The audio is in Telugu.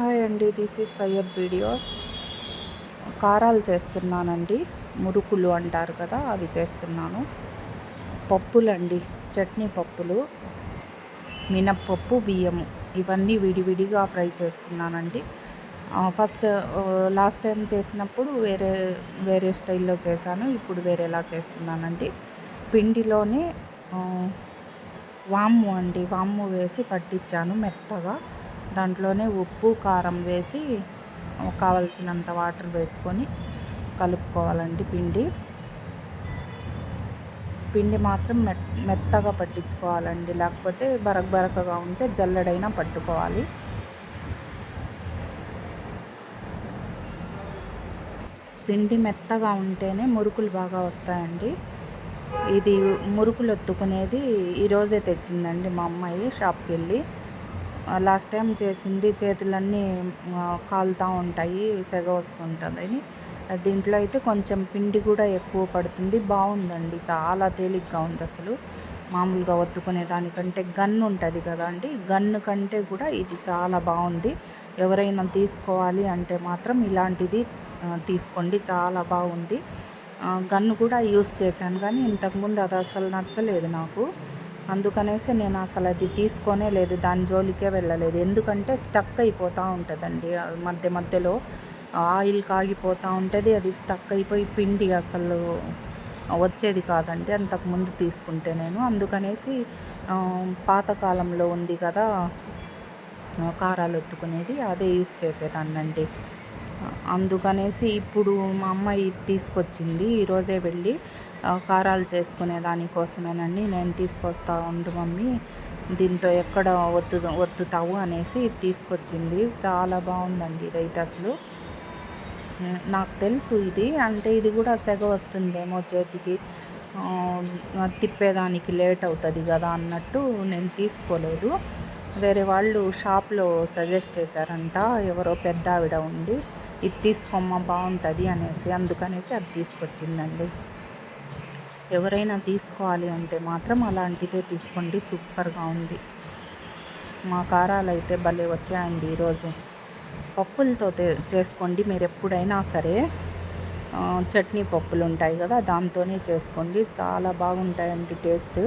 హాయ్ అండి దిస్ ఈజ్ సయ్యద్ వీడియోస్ కారాలు చేస్తున్నానండి మురుకులు అంటారు కదా అవి చేస్తున్నాను. పప్పులండి చట్నీ పప్పులు మినప్పప్పు బియ్యము ఇవన్నీ విడివిడిగా ఫ్రై చేసుకున్నానండి. ఫస్ట్ లాస్ట్ టైం చేసినప్పుడు వేరే వేరే స్టైల్లో చేశాను ఇప్పుడు వేరేలా చేస్తున్నానండి. పిండిలోనే వాము అండి వాము వేసి పట్టించాను మెత్తగా. దాంట్లోనే ఉప్పు కారం వేసి కావలసినంత వాటర్ వేసుకొని కలుపుకోవాలండి పిండి. పిండి మాత్రం మెత్ మెత్తగా పట్టించుకోవాలండి. లేకపోతే బరక బరకగా ఉంటే జల్లెడైనా పట్టుకోవాలి. పిండి మెత్తగా ఉంటేనే మురుకులు బాగా వస్తాయండి. ఇది మురుకులు ఒత్తుకునేది ఈరోజే తెచ్చిందండి మా అమ్మాయి షాప్కి వెళ్ళి లాస్ట్ టైం చేసింది చేతులన్నీ కాలుతూ ఉంటాయి సెగ వస్తుంటుందని దీంట్లో అయితే కొంచెం పిండి కూడా ఎక్కువ పడుతుంది. బాగుందండి. చాలా తేలిగ్గా ఉంది అసలు. మామూలుగా ఒత్తుకునే దానికంటే గన్ ఉంటుంది కదా అండి. గన్ను కంటే కూడా ఇది చాలా బాగుంది. ఎవరైనా తీసుకోవాలి అంటే మాత్రం ఇలాంటిది తీసుకోండి. చాలా బాగుంది. గన్ను కూడా యూస్ చేశాను కానీ ఇంతకుముందు అది అసలు నచ్చలేదు నాకు. అందుకనేసి నేను అసలు అది తీసుకొనే లేదు దాని జోలికే వెళ్ళలేదు. ఎందుకంటే స్టక్ అయిపోతూ ఉంటుందండి. మధ్య మధ్యలో ఆయిల్ కాగిపోతూ ఉంటుంది అది స్టక్ అయిపోయి పిండి అసలు వచ్చేది కాదండి అంతకుముందు తీసుకుంటే నేను. అందుకనేసి పాతకాలంలో ఉంది కదా కారాలు ఎత్తుకునేది అదే యూస్ చేసేదాన్నండి. అందుకనేసి ఇప్పుడు మా అమ్మాయి తీసుకొచ్చింది ఈరోజే వెళ్ళి కారాలు చేసుకునే దానికోసమేనండి నేను తీసుకొస్తా ఉండు మమ్మీ. దీంతో ఎక్కడ ఒత్తు వద్దుతావు అనేసి ఇది తీసుకొచ్చింది. చాలా బాగుందండి ఇదైతే అసలు. నాకు తెలుసు ఇది. అంటే ఇది కూడా సెగ వస్తుందేమో చేతికి. తిప్పేదానికి లేట్ అవుతుంది కదా అన్నట్టు నేను తీసుకోలేదు. వేరే వాళ్ళు షాప్లో సజెస్ట్ చేశారంట ఎవరో పెద్ద ఆవిడ ఉండి ఇది తీసుకోమ్మ బాగుంటుంది అనేసి. అందుకనేసి అది తీసుకొచ్చిందండి. ఎవరైనా తీసుకోవాలి అంటే మాత్రం అలాంటిదే తీసుకోండి. సూపర్గా ఉంది. మా కారాలు అయితే భలే వచ్చాయండి ఈరోజు. పప్పులతో చేసుకోండి. మీరు ఎప్పుడైనా సరే చట్నీ పప్పులు ఉంటాయి కదా దాంతోనే చేసుకోండి. చాలా బాగుంటాయండి టేస్ట్.